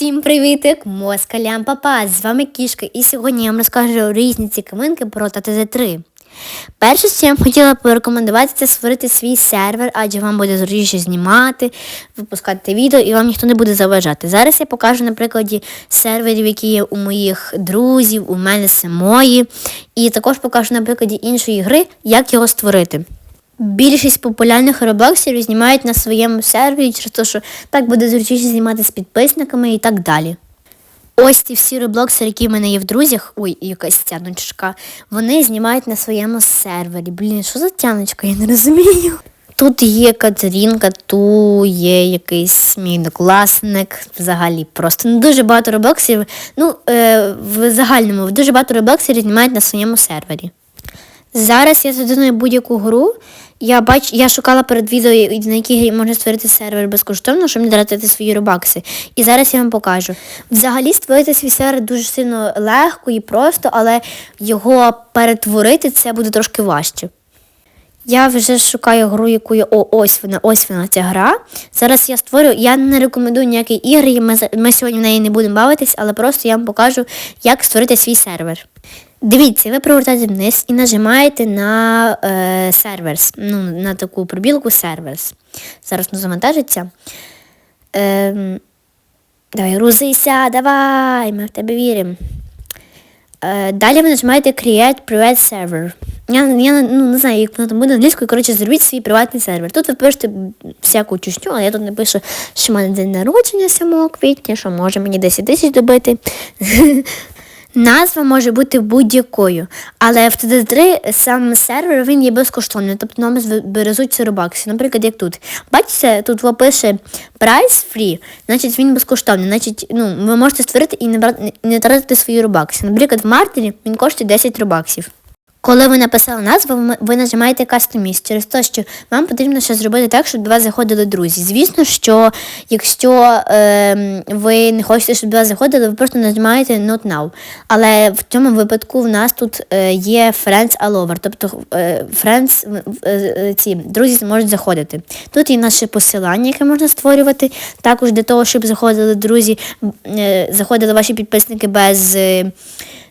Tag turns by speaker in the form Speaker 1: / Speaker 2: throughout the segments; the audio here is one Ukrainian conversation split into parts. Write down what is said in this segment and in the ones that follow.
Speaker 1: Всім привітик! Москалям папа! З вами Кішка, і сьогодні я вам розкажу різні цікавинки про ТТЗ3. Перше, що я б хотіла порекомендувати, це створити свій сервер, адже вам буде зручніше знімати, випускати відео і вам ніхто не буде заважати. Зараз я покажу на прикладі серверів, які є у моїх друзів, у мене самої. І також покажу на прикладі іншої гри, як його створити. Більшість популярних роблоксів знімають на своєму сервері, через те, що так буде зручніше знімати з підписниками і так далі. Ось ці всі роблоксери, які в мене є в друзях, ой, якась тяночка, вони знімають на своєму сервері. Блін, що за тяночка, я не розумію. Тут є Катерінка, ту є якийсь мій однокласник, взагалі просто ну, дуже багато роблоксів. Ну, е, в загальному дуже багато роблоксерів знімають на своєму сервері. Зараз я задумаю будь-яку гру. Я бач, я шукала перед відео, на якій можна створити сервер безкоштовно, щоб не тратити свої робакси. І зараз я вам покажу. Взагалі створити свій сервер дуже сильно легко і просто, але його перетворити це буде трошки важче. Я вже шукаю гру, яку я. О, ось вона, ось вона ця гра. Зараз я створю. Я не рекомендую ніякі ігри, ми, ми сьогодні в неї не будемо бавитись, але просто я вам покажу, як створити свій сервер. Дивіться, ви провертаєте вниз і нажимаєте на е, серверс, ну, на таку пробілку серверс. Зараз воно завантажиться. Ем, давай, грузися, давай, ми в тебе віримо. Е, далі ви нажимаєте Create Private Server. Я, я ну, не знаю, як воно там буде англійською, коротше, зробіть свій приватний сервер. Тут ви пишете всяку чущу, але я тут напишу, що в мене день народження 7 квітня, що може мені 10 тисяч добити. Назва може бути будь-якою, але в TD3 сам сервер він є безкоштовним, тобто нам березуть робакси. Наприклад, як тут. Бачите, тут пише price free, значить він безкоштовний. Значить, ну, ви можете створити і не тратити свої робакси. Наприклад, в Мартері він коштує 10 робаксів. Коли ви написали назву, ви- нажимаєте Customize через те, що вам потрібно ще зробити так, щоб до вас заходили друзі. Звісно, що якщо е, ви не хочете, щоб до вас заходили, ви просто нажимаєте Not Now. Але в цьому випадку в нас тут е, є Friends All Over, тобто е, Friends, е, ці друзі зможуть заходити. Тут є наше посилання, яке можна створювати. Також для того, щоб заходили друзі, е, заходили ваші підписники без. Е,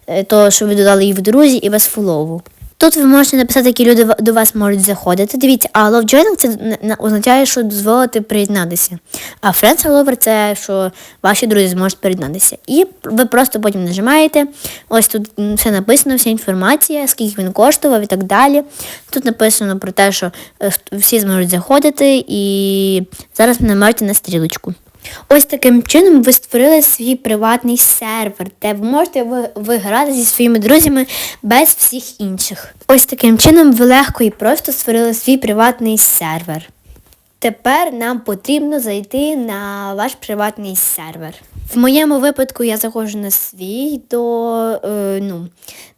Speaker 1: е, того, що ви додали їх в друзі і без фолову. Тут ви можете написати, які люди до вас можуть заходити. Дивіться, а love joining це на- на- означає, що дозволити приєднатися. А friends all це що ваші друзі зможуть приєднатися. І ви просто потім нажимаєте. Ось тут все написано, вся інформація, скільки він коштував і так далі. Тут написано про те, що е, всі зможуть заходити, і зараз нажимаєте на стрілочку. Ось таким чином ви створили свій приватний сервер, де ви можете ви, ви грати зі своїми друзями без всіх інших. Ось таким чином ви легко і просто створили свій приватний сервер. Тепер нам потрібно зайти на ваш приватний сервер. В моєму випадку я заходжу на свій до, е, ну,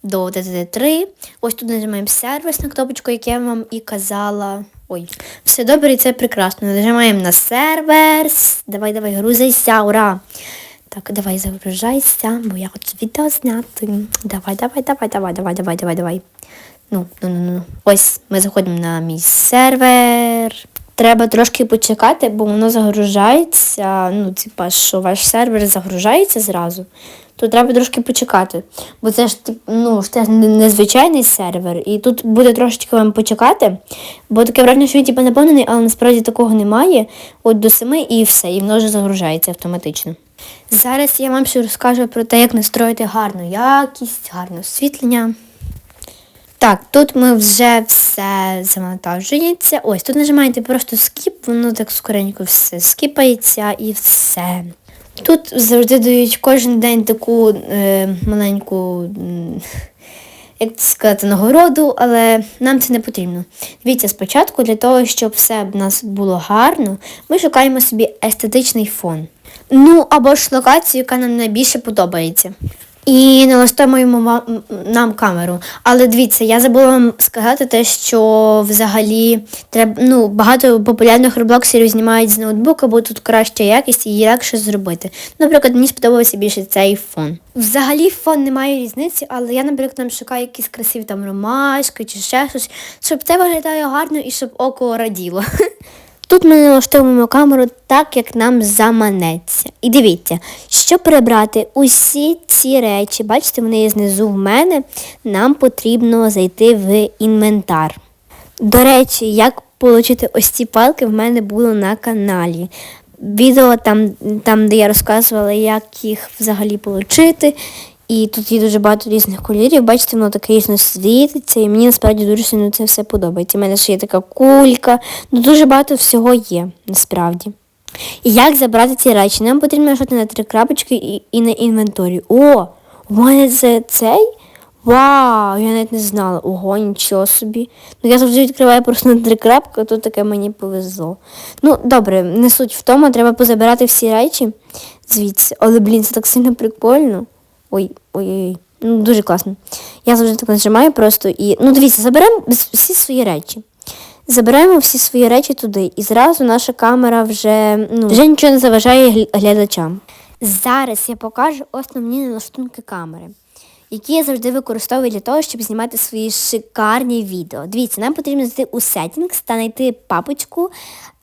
Speaker 1: до DTD3. Ось тут нажимаємо сервіс на кнопочку, як я вам і казала. Ой, все добре, і це прекрасно. Нажимаємо на сервер. Давай, давай, грузися, ура! Так, давай загружайся, бо я хочу відео зняти. Давай, давай, давай, давай, давай, давай, давай, давай. Ну, ну, ну, ну. Ось ми заходимо на мій сервер. Треба трошки почекати, бо воно загружається. Ну, типа, що ваш сервер загружається зразу. То треба трошки почекати. Бо це ж ну, це незвичайний сервер. І тут буде трошечки вам почекати. Бо таке враження, що він типу, наповнений, але насправді такого немає. От до семи і все, і воно вже загружається автоматично. Зараз я вам ще розкажу про те, як настроїти гарну якість, гарне освітлення. Так, тут ми вже все завантажується. Ось тут нажимаєте просто скіп, воно так скоренько все скіпається і все. Тут завжди дають кожен день таку е, маленьку, як це сказати, нагороду, але нам це не потрібно. Дивіться, спочатку для того, щоб все в нас було гарно, ми шукаємо собі естетичний фон. Ну або ж локацію, яка нам найбільше подобається. І налаштуємо нам камеру. Але дивіться, я забула вам сказати те, що взагалі треба ну, багато популярних роблоксерів знімають з ноутбука, бо тут краща якість і її легше зробити. Наприклад, мені сподобався більше цей фон. Взагалі фон не має різниці, але я, наприклад, там шукаю якісь красиві там ромашки чи ще щось, щоб це виглядало гарно і щоб око раділо. Тут ми налаштовуємо камеру так, як нам заманеться. І дивіться, щоб прибрати усі ці речі, бачите, вони є знизу в мене, нам потрібно зайти в інвентар. До речі, як отримати ось ці палки, в мене було на каналі. Відео там, там де я розказувала, як їх взагалі отримати. І тут є дуже багато різних кольорів. Бачите, воно таке різно світиться, і мені насправді дуже сильно це все подобається. У мене ще є така кулька, ну дуже багато всього є насправді. І як забрати ці речі? Нам потрібно нажати на три крапочки і, і на інвенторі. О, у мене це цей? Вау, я навіть не знала. Ого, нічого собі. Ну я завжди відкриваю просто на три крапки, а тут таке мені повезло. Ну, добре, не суть в тому, треба позабирати всі речі звідси. Але, блін, це так сильно прикольно. Ой, ой, ой. Ну, дуже класно. Я завжди так нажимаю просто і. Ну, дивіться, заберемо всі свої речі. Забираємо всі свої речі туди, і зразу наша камера вже ну, вже нічого не заважає глядачам. Зараз я покажу основні налаштунки камери, які я завжди використовую для того, щоб знімати свої шикарні відео. Дивіться, нам потрібно зайти у Settings та знайти папочку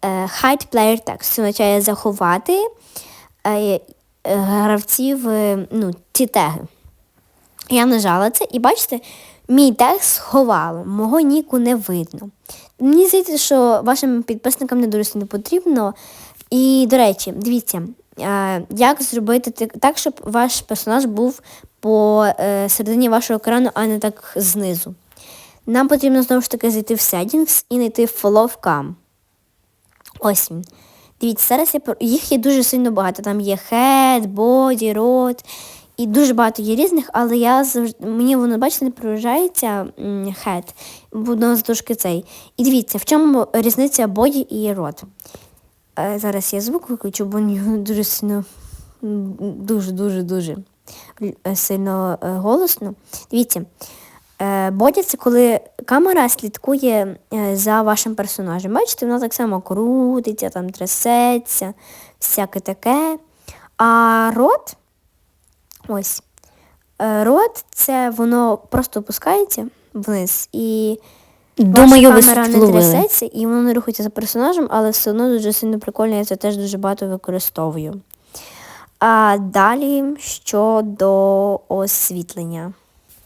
Speaker 1: е, Hide Player Text. Це означає заховати е, гравців е, ну, ті теги. Я нажала це і бачите, мій текст сховало, мого ніку не видно. Мені здається, що вашим підписникам не дуже сильно потрібно. І, до речі, дивіться, е, як зробити так- щоб ваш персонаж був по е, середині вашого екрану, а не так знизу. Нам потрібно знову ж таки зайти в Settings і знайти Follow Cam. Ось він. Дивіться, зараз я їх є дуже сильно багато. Там є head, body, рот. І дуже багато є різних, але я завжди мені воно, бачите, не проїжджається бо воно трошки цей. І дивіться, в чому різниця body і рот. Е, зараз я звук виключу, бо дуже сильно дуже-дуже дуже е, сильно е, голосно. Дивіться. Е, Боді це коли камера слідкує е, за вашим персонажем. Бачите, вона так само крутиться, там трясеться, всяке таке. А рот, ось, е, рот це воно просто опускається вниз і
Speaker 2: Думаю,
Speaker 1: ваша камера не трясеться, і воно не рухається за персонажем, але все одно дуже сильно прикольно, я це теж дуже багато використовую. А далі щодо освітлення.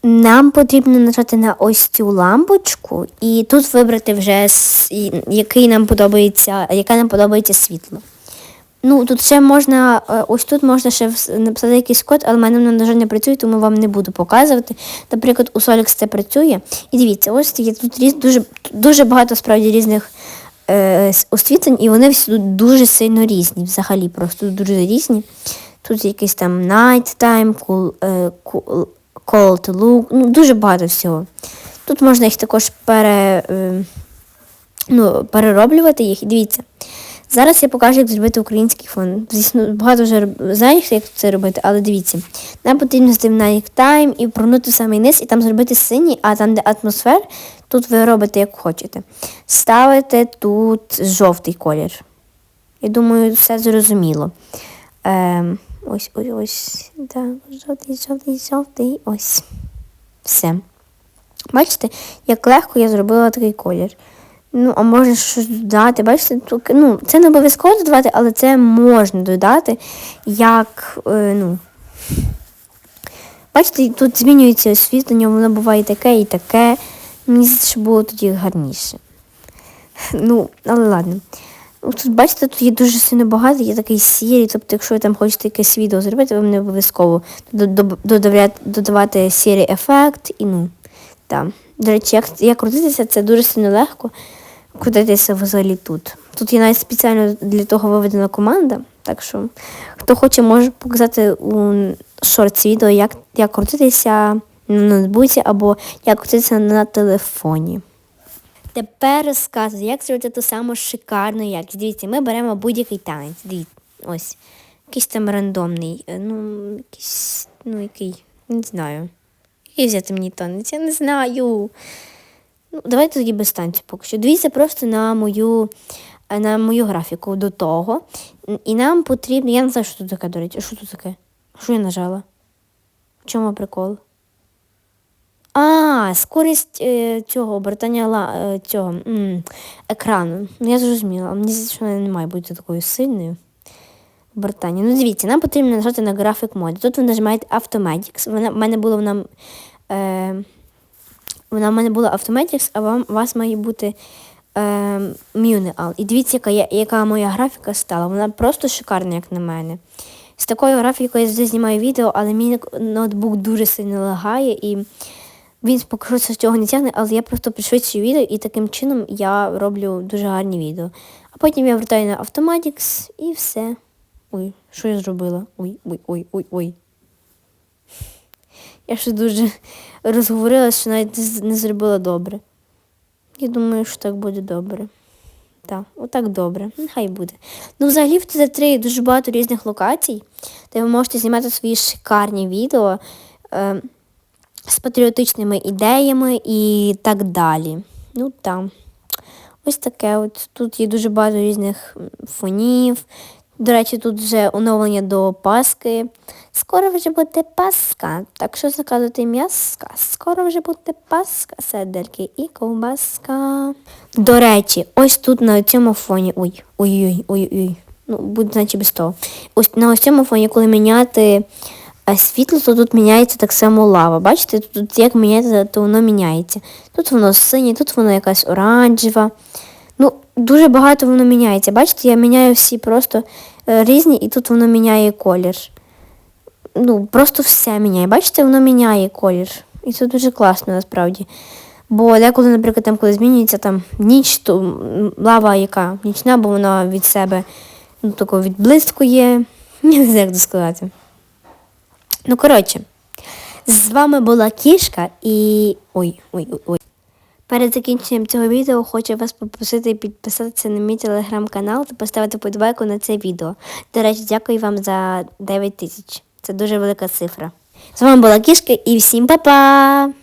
Speaker 1: Нам потрібно нажати на ось цю лампочку і тут вибрати вже який нам подобається, яке нам подобається світло. Ну, тут ще можна, е, ось тут можна ще написати якийсь код, але в мене на жаль, не працює, тому вам не буду показувати. Наприклад, у Solix це працює. І дивіться, ось є тут дуже, дуже багато справді різних е, освітлень, і вони всі тут дуже сильно різні. Взагалі просто дуже різні. Тут якийсь там night time, cool, е, cool, cold look, ну, дуже багато всього. Тут можна їх також пере, е, ну, перероблювати їх. І дивіться. Зараз я покажу, як зробити український фон. Звісно, багато вже знаєш, як це робити, але дивіться. Нам потрібно зайти Night Time і прогнути в самий низ, і там зробити синій, а там, де атмосфер, тут ви робите як хочете. Ставите тут жовтий колір. Я думаю, все зрозуміло. Ем, ось, ось, ось. Так, жовтий, жовтий, жовтий. Ось. Все. Бачите, як легко я зробила такий колір. Ну, а можна щось додати. Бачите, тут, ну, це не обов'язково додавати, але це можна додати, як, е, ну. Бачите, тут змінюється освітлення, воно буває таке і таке. Мені здається, що було тоді гарніше. Ну, але ладно. Ну, Тут, бачите, тут є дуже сильно багато, є такий сірий, тобто, якщо ви там хочете якесь відео зробити, вам не обов'язково додавати сірий ефект і ну. Так. До речі, як, як крутитися, це дуже сильно легко крутитися взагалі тут. Тут є навіть спеціально для того виведена команда. Так що, хто хоче, може показати у шорці відео, як, як крутитися на ноутбуці або як крутитися на телефоні. Тепер розказую, як зробити ту саму шикарну якість. Дивіться, ми беремо будь-який танець. Дивіться, ось. Якийсь там рандомний. е, Ну, якийсь, ну, який, не знаю. Який взяти мені танець? Я не знаю. Ну, давайте тоді без танцю поки що. Дивіться просто на мою, е, на мою графіку до того. І нам потрібно. Я не знаю, що тут таке, до речі. Що тут таке? Що я нажала? В чому прикол? А, скорість е, цього обертання е, цього м, екрану. Ну, я зрозуміла. Мені здається, що вона не має бути такою сильною. Обертання. Ну, дивіться, нам потрібно нажати на графік моди. Тут ви нажимаєте Automatics. Вона, в мене було вона, е, вона в мене була Automatics, а вам, у вас має бути е, Muneal. І дивіться, яка, яка моя графіка стала. Вона просто шикарна, як на мене. З такою графікою я завжди знімаю відео, але мій ноутбук дуже сильно лагає і він поки що з цього не тягне, але я просто пришвидшую відео і таким чином я роблю дуже гарні відео. А потім я вертаю на Automatics і все. Ой, що я зробила? Ой, ой, ой, ой, ой. Я ще дуже розговорилася, що навіть не зробила добре. Я думаю, що так буде добре. Так, отак добре. Нехай буде. Ну, взагалі в ТЗ3 дуже багато різних локацій, де ви можете знімати свої шикарні відео е, з патріотичними ідеями і так далі. Ну там. Ось таке. От тут є дуже багато різних фонів. До речі, тут вже оновлення до Паски. Скоро вже буде Паска. Так що заказуйте м'яска. Скоро вже буде Паска, седельки і ковбаска. До речі, ось тут на цьому фоні. Ой, ой-ой, ой-ой. Ну, буде, значить, без того. Ось на ось цьому фоні, коли міняти е, світло, то тут міняється так само лава. Бачите, тут, як міняється, то воно міняється. Тут воно синє, тут воно якась оранжева. Ну, дуже багато воно міняється. Бачите, я міняю всі просто е, різні, і тут воно міняє колір. Ну, просто все міняє. Бачите, воно міняє колір. І це дуже класно насправді. Бо деколи, наприклад, там, коли змінюється там ніч, то лава яка нічна, бо вона від себе ну, тако відблискує. Не знаю, як це сказати. Ну, коротше, з вами була кішка і. Ой, ой, ой. Перед закінченням цього відео хочу вас попросити підписатися на мій телеграм-канал та поставити подбайку на це відео. До речі, дякую вам за 9 тисяч. Це дуже велика цифра. З вами була кішка і всім па-па!